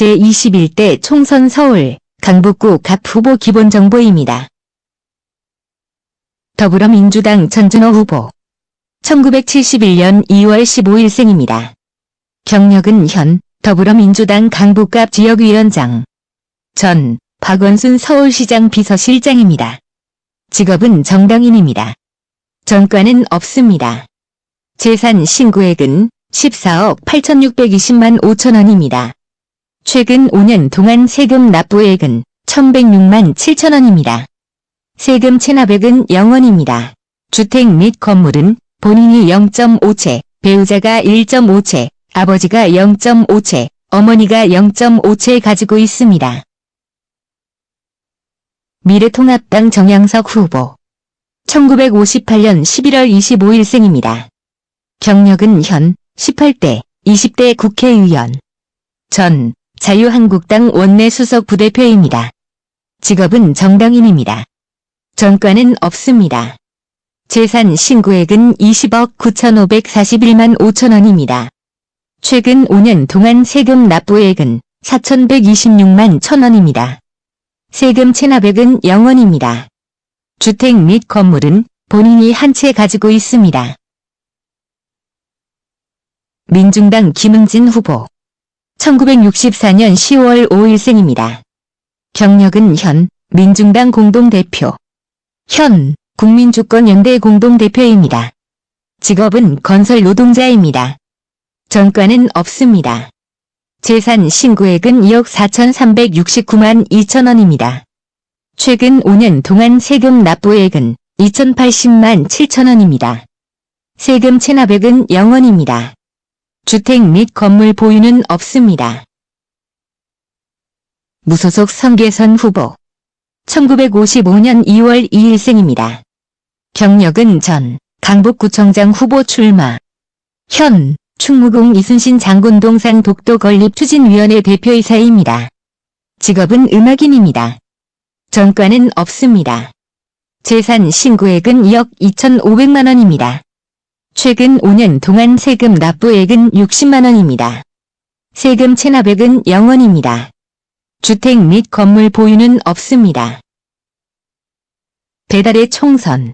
제21대 총선 서울 강북구 각 후보 기본정보입니다. 더불어민주당 전준호 후보 1971년 2월 15일생입니다. 경력은 현 더불어민주당 강북갑 지역위원장 전 박원순 서울시장 비서실장입니다. 직업은 정당인입니다. 전과는 없습니다. 재산 신고액은 14억 8,620만 5천 원입니다. 최근 5년 동안 세금 납부액은 1,106만 7천 원입니다. 세금 체납액은 0원입니다. 주택 및 건물은 본인이 0.5채, 배우자가 1.5채, 아버지가 0.5채, 어머니가 0.5채 가지고 있습니다. 미래통합당 정양석 후보 1958년 11월 25일 생입니다. 경력은 현 18대, 20대 국회의원 전 자유한국당 원내 수석 부대표입니다. 직업은 정당인입니다. 전과는 없습니다. 재산 신고액은 20억 9,541만 5천 원입니다. 최근 5년 동안 세금 납부액은 4,126만 천 원입니다. 세금 체납액은 0원입니다. 주택 및 건물은 본인이 한 채 가지고 있습니다. 민중당 김응진 후보 1964년 10월 5일생입니다. 경력은 현 민중당 공동대표 현 국민주권연대 공동대표입니다. 직업은 건설 노동자입니다. 전과는 없습니다. 재산 신고액은 2억 4,369만 2천 원입니다. 최근 5년 동안 세금 납부액은 2,080만 7천 원입니다. 세금 체납액은 0원입니다. 주택 및 건물 보유는 없습니다. 무소속 성계선 후보 1955년 2월 2일생입니다. 경력은 전 강북구청장 후보 출마 현 충무공 이순신 장군 동산 독도 건립 추진위원회 대표이사입니다. 직업은 음악인입니다. 전과는 없습니다. 재산 신고액은 2억 2,500만 원입니다. 최근 5년 동안 세금 납부액은 60만 원입니다. 세금 체납액은 0원입니다. 주택 및 건물 보유는 없습니다. 배달의 총선